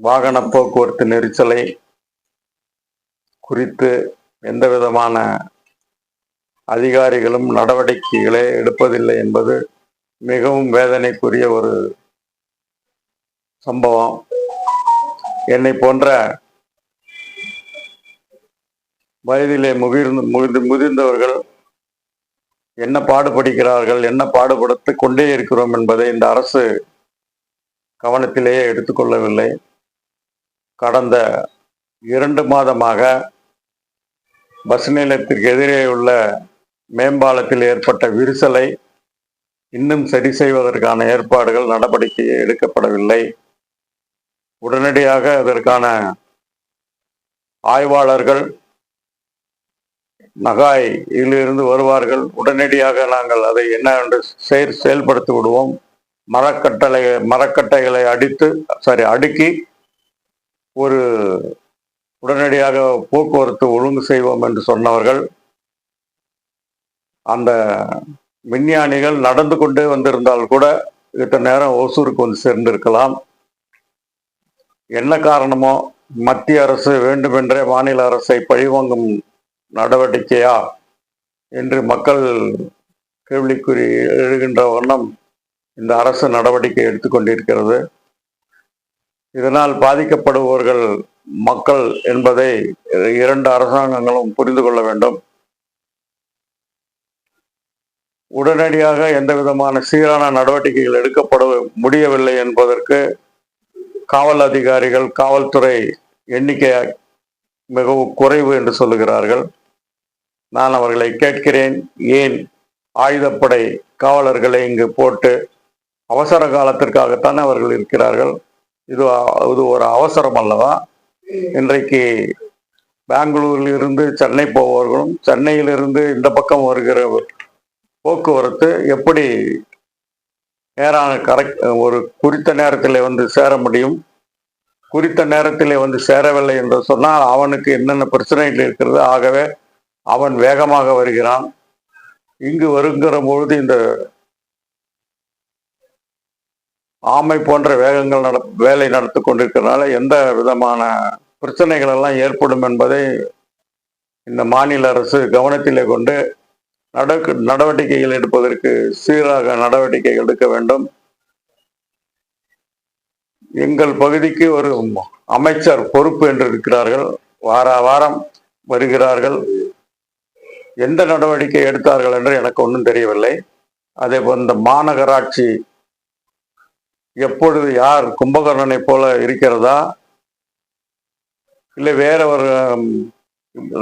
வாகன போக்குவரத்து நெரிசலை குறித்து எந்த விதமான அதிகாரிகளும் நடவடிக்கைகளை எடுப்பதில்லை என்பது மிகவும் வேதனைக்குரிய ஒரு சம்பவம். என்னை போன்ற வயதிலே முகிர்ந்து முகிர்ந்து முதிர்ந்தவர்கள் என்ன பாடுபடுகிறார்கள் என்ன பாடுபடுத்து கொண்டே இருக்கிறோம் என்பதை இந்த அரசு கவனத்திலேயே எடுத்துக்கொள்ளவில்லை கடந்த இரண்டு மாதமாக பஸ் நிலையத்திற்கு எதிரே உள்ள மேம்பாலத்தில் ஏற்பட்ட விரிசலை இன்னும் சரி செய்வதற்கான ஏற்பாடுகள் நடவடிக்கை எடுக்கப்படவில்லை. உடனடியாக அதற்கான ஆய்வாளர்கள் நகாய் இதிலிருந்து வருவார்கள். உடனடியாக நாங்கள் அதை என்ன என்று செயல் செயல்படுத்தி விடுவோம். மரக்கட்டளை மரக்கட்டைகளை அடித்து சாரி அடுக்கி ஒரு உடனடியாக போக்குவரத்து ஒழுங்கு செய்வோம் என்று சொன்னவர்கள் அந்த விஞ்ஞானிகள் நடந்து கொண்டே வந்திருந்தால் கூட இத்தனை நேரம் ஓசூருக்கு வந்து சேர்ந்திருக்கலாம். என்ன காரணமோ மத்திய அரசு வேண்டுமென்றே மாநில அரசை பழிவாங்கும் நடவடிக்கையா என்று மக்கள் கேள்விக்குறி எழுகின்ற வண்ணம் இந்த அரசு நடவடிக்கை எடுத்துக்கொண்டிருக்கிறது. இதனால் பாதிக்கப்படுபவர்கள் மக்கள் என்பதை இரண்டு அரசாங்கங்களும் புரிந்து கொள்ள வேண்டும். உடனடியாக எந்த விதமான சீரான நடவடிக்கைகள் எடுக்கப்பட முடியவில்லை என்பதற்கு காவல் அதிகாரிகள் காவல்துறை எண்ணிக்கை மிகவும் குறைவு என்று சொல்லுகிறார்கள். நான் அவர்களை கேட்கிறேன் ஏன் ஆயுதப்படை காவலர்களை இங்கு போட்டு அவசர காலத்திற்காகத்தான் அவர்கள் இருக்கிறார்கள்? இது இது ஒரு அவசரம் அல்லவா? இன்றைக்கு பெங்களூரில் இருந்து சென்னை போவர்களும் சென்னையிலிருந்து இந்த பக்கம் வருகிற போக்குவரத்து எப்படி நேரான கரெக்ட் ஒரு குறித்த நேரத்தில் வந்து சேர முடியும்? குறித்த நேரத்தில் வந்து சேரவில்லை என்று சொன்னால் அவனுக்கு என்னென்ன பிரச்சனைகள் இருக்கிறது? ஆகவே அவன் வேகமாக வருகிறான். இங்கு வருகிற பொழுது இந்த ஆமை போன்ற வேகங்கள் நட வேலை நடத்தி கொண்டிருக்கிறதுனால எந்த விதமான பிரச்சனைகள் எல்லாம் ஏற்படும் என்பதை இந்த மாநில அரசு கவனத்திலே கொண்டு நடக்கு நடவடிக்கைகள் எடுப்பதற்கு சீராக நடவடிக்கைகள் எடுக்க வேண்டும். எங்கள் பகுதிக்கு ஒரு அமைச்சர் பொறுப்பு என்று இருக்கிறார்கள் வார வாரம் வருகிறார்கள். எந்த நடவடிக்கை எடுத்தார்கள் என்று எனக்கு ஒன்றும் தெரியவில்லை. அதே போல் இந்த மாநகராட்சி எப்பொழுது யார் கும்பகர்ணனை போல இருக்கிறதா? இல்லை வேற ஒரு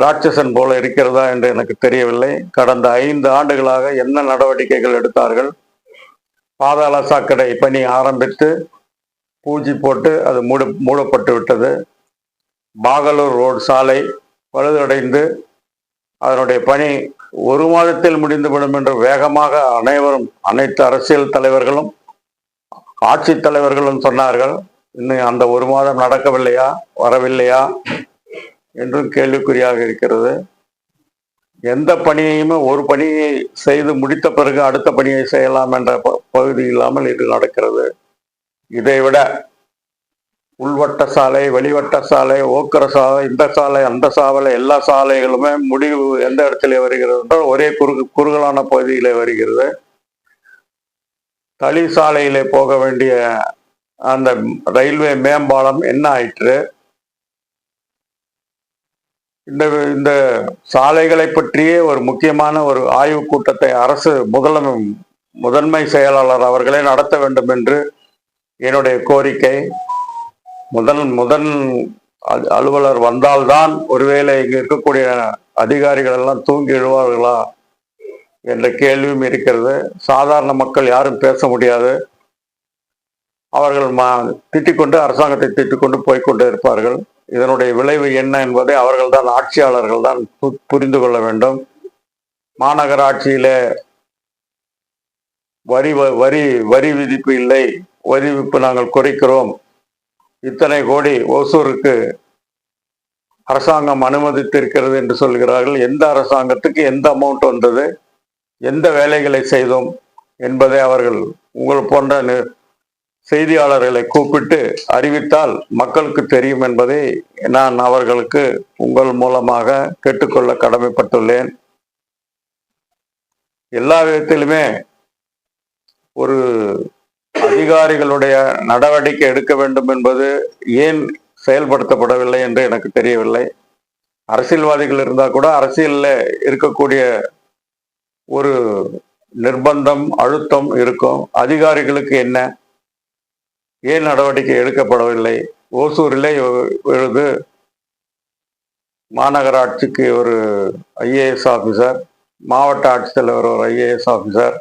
ராட்சசன் போல இருக்கிறதா என்று எனக்கு தெரியவில்லை. கடந்த ஐந்து ஆண்டுகளாக என்ன நடவடிக்கைகள் எடுத்தார்கள்? பாதாள சாக்கடை பணி ஆரம்பித்து பூஜி போட்டு அது மூட மூடப்பட்டு விட்டது. பாகலூர் ரோடு சாலை பழுதடைந்து அதனுடைய பணி ஒரு மாதத்தில் முடிந்துவிடும் என்று வேகமாக அனைவரும் அனைத்து அரசியல் தலைவர்களும் ஆட்சித் தலைவர்களும் சொன்னார்கள் இன்னும் அந்த ஒரு மாதம் நடக்கவில்லையா? வரவில்லையா? என்றும் கேள்விக்குறியாக இருக்கிறது. எந்த பணியையுமே ஒரு பணியை செய்து முடித்த பிறகு அடுத்த பணியை செய்யலாம் என்ற ப- பகுதி இல்லாமல் இது நடக்கிறது. இதைவிட உள்வட்ட சாலை வெளிவட்ட சாலை ஓக்கர சாலை இந்த சாலை அந்த சாலை எல்லா சாலைகளுமே முடிவு எந்த இடத்திலே வருகிறது என்றால் ஒரே குறுகு குறுகலான பகுதியிலே வருகிறது. தளி சாலையில போக வேண்டிய அந்த ரயில்வே மேம்பாலம் என்ன ஆயிற்று? இந்த இந்த சாலைகளை பற்றியே ஒரு முக்கியமான ஒரு ஆய்வு கூட்டத்தை அரசு முதல முதன்மை செயலாளர் அவர்களே நடத்த வேண்டும் என்று என்னுடைய கோரிக்கை. முதல் முதன் அலுவலர் வந்தால்தான் ஒருவேளை இங்கு இருக்கக்கூடிய அதிகாரிகள் எல்லாம் தூங்கி எழுவார்களா? என்ற கேள்வியும் இருக்கிறது. சாதாரண மக்கள் யாரும் பேச முடியாது. அவர்கள் மா திட்டிக்கொண்டு அரசாங்கத்தை திட்டிக்கொண்டு போய்க்கொண்டு இருப்பார்கள். இதனுடைய விளைவு என்ன என்பதை அவர்கள் தான் ஆட்சியாளர்கள் தான் பு- புரிந்து கொள்ள வேண்டும். மாநகராட்சியில வரி வரி வரி விதிப்பு இல்லை. வரி விதிப்பு நாங்கள் குறைக்கிறோம். இத்தனை கோடி ஓசூருக்கு அரசாங்கம் அனுமதித்திருக்கிறது என்று சொல்கிறார்கள். எந்த அரசாங்கத்துக்கு எந்த அமௌண்ட் வந்தது? எந்த வேலைகளை செய்தோம் என்பதை அவர்கள் உங்கள் போன்ற செய்தியாளர்களை கூப்பிட்டு அறிவித்தால் மக்களுக்கு தெரியும் என்பதை நான் அவர்களுக்கு உங்கள் மூலமாக கேட்டுக்கொள்ள கடமைப்பட்டுள்ளேன். எல்லா விதத்திலுமே ஒரு அதிகாரிகளுடைய நடவடிக்கை எடுக்க வேண்டும் என்பது ஏன் செயல்படுத்தப்படவில்லை என்று எனக்கு தெரியவில்லை. அரசியல்வாதிகள் இருந்தால் கூட அரசியலில் இருக்கக்கூடிய ஒரு நிர்பந்தம் அழுத்தம் இருக்கும். அதிகாரிகளுக்கு என்ன? ஏன் நடவடிக்கை எடுக்கப்படவில்லை? ஓசூரிலே எழுது மாநகராட்சிக்கு ஒரு ஐஏஎஸ் ஆஃபீஸர் மாவட்ட ஆட்சித்தலைவர் ஒரு ஐஏஎஸ் ஆஃபீஸர்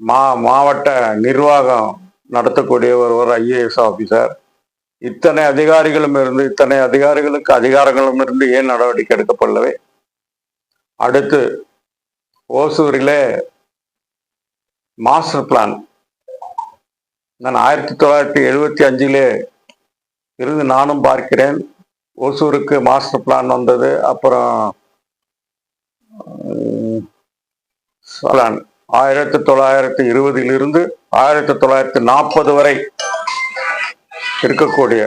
மா மாவட்ட நிர்வாகம் நடத்தக்கூடிய ஒரு ஒரு ஐஏஎஸ் ஆஃபீஸர் இத்தனை அதிகாரிகளும் இருந்து இத்தனை அதிகாரிகளுக்கு அதிகாரங்களும் இருந்து ஏன் நடவடிக்கை எடுக்கப்படலவே அடுத்து ஓசூரில் மாஸ்டர் பிளான் நான் ஆயிரத்தி தொள்ளாயிரத்தி எழுபத்தி அஞ்சிலே இருந்து நானும் பார்க்கிறேன். ஓசூருக்கு மாஸ்டர் பிளான் வந்தது. அப்புறம் உம், பிளான் ஆயிரத்தி தொள்ளாயிரத்தி இருபதிலிருந்து ஆயிரத்தி தொள்ளாயிரத்தி நாற்பது வரை இருக்கக்கூடிய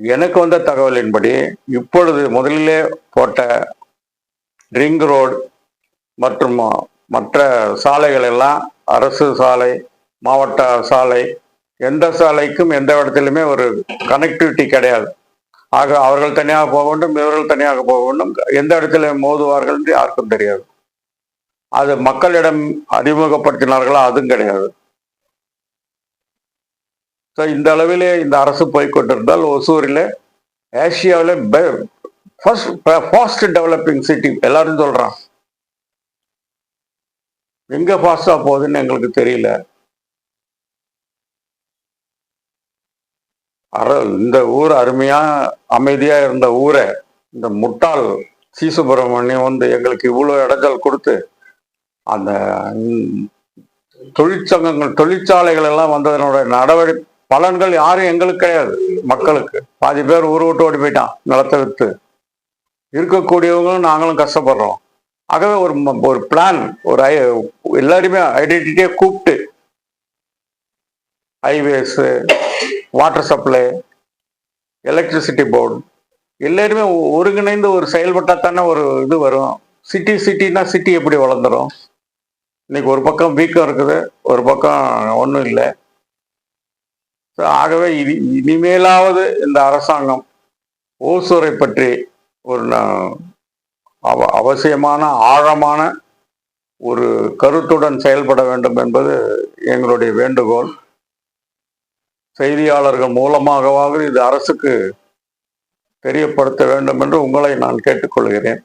எனக்கு வந்த தகவலின்படி இப்பொழுது முதலிலே போட்ட ரிங் ரோடு மற்றும் மற்ற சாலைகள் எல்லாம் அரசு சாலை மாவட்ட சாலை எந்த சாலைக்கும் எந்த இடத்துலையுமே ஒரு கனெக்டிவிட்டி கிடையாது. ஆக அவர்கள் தனியாக போக வேண்டும் இவர்கள் தனியாக போக வேண்டும். எந்த இடத்துல மோதுவார்கள் என்று யாருக்கும் தெரியாது. அது மக்களிடம் அறிமுகப்படுத்தினார்களா அதுவும் கிடையாது. ஸோ இந்த அளவிலே இந்த அரசு போய்கொண்டிருந்தால் ஒசூரில் ஏசியாவில் ஃபர்ஸ்ட் ஃபாஸ்ட் டெவலப்பிங் சிட்டி எல்லாரும் சொல்கிறான் எங்க ஃபாஸ்டா போகுதுன்னு எங்களுக்கு தெரியல. அற இந்த ஊர் அருமையா அமைதியா இருந்த ஊரை இந்த முட்டாள் சி சுப்பிரமணியம் வந்து எங்களுக்கு இவ்வளவு இடைஞ்சல் கொடுத்து அந்த தொழிற்சங்கங்கள் தொழிற்சாலைகள் எல்லாம் வந்ததனோட நடவடிக்கை பலன்கள் யாரும் எங்களுக்கு கிடையாது மக்களுக்கு. பாதி பேர் ஊர் விட்டு ஓடி போயிட்டான் நிலத்தை விற்று இருக்கக்கூடியவங்களும் நாங்களும் கஷ்டப்படுறோம். ஆகவே ஒரு ஒரு பிளான் ஒரு ஐ எல்லாருமே ஐடென்டிட்டியை கூப்பிட்டு highways water supply electricity board எல்லாருமே ஒருங்கிணைந்து ஒரு செயல்பட்டால் தானே ஒரு இது வரும். சிட்டி சிட்டினா சிட்டி எப்படி வளர்ந்துரும்? இன்னைக்கு ஒரு பக்கம் வீக்கம் இருக்குது ஒரு பக்கம் ஒன்றும் இல்லை. ஸோ ஆகவே இனி இனிமேலாவது இந்த அரசாங்கம் ஓசூரை பற்றி ஒரு நான் அவ அவசியமான ஆழமான ஒரு கருத்துடன் செயல்பட வேண்டும் என்பது எங்களுடைய வேண்டுகோள். செய்தியாளர்கள் மூலமாகவாக இது அரசுக்கு தெரியப்படுத்த வேண்டும் என்று உங்களை நான் கேட்டுக்கொள்கிறேன்.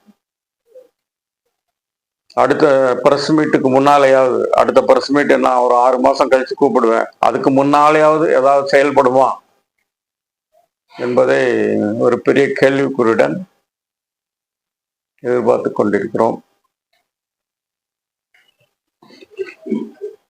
அடுத்த பிரஸ் மீட்டுக்கு முன்னாலேயாவது அடுத்த பிரஸ் மீட் நான் ஒரு ஆறு மாதம் கழித்து கூப்பிடுவேன். அதுக்கு முன்னாலேயாவது ஏதாவது செயல்படுமா என்பதை ஒரு பெரிய கேள்விக்குறியுடன் எதிர்பார்த்து கொண்டிருக்கிறோம்.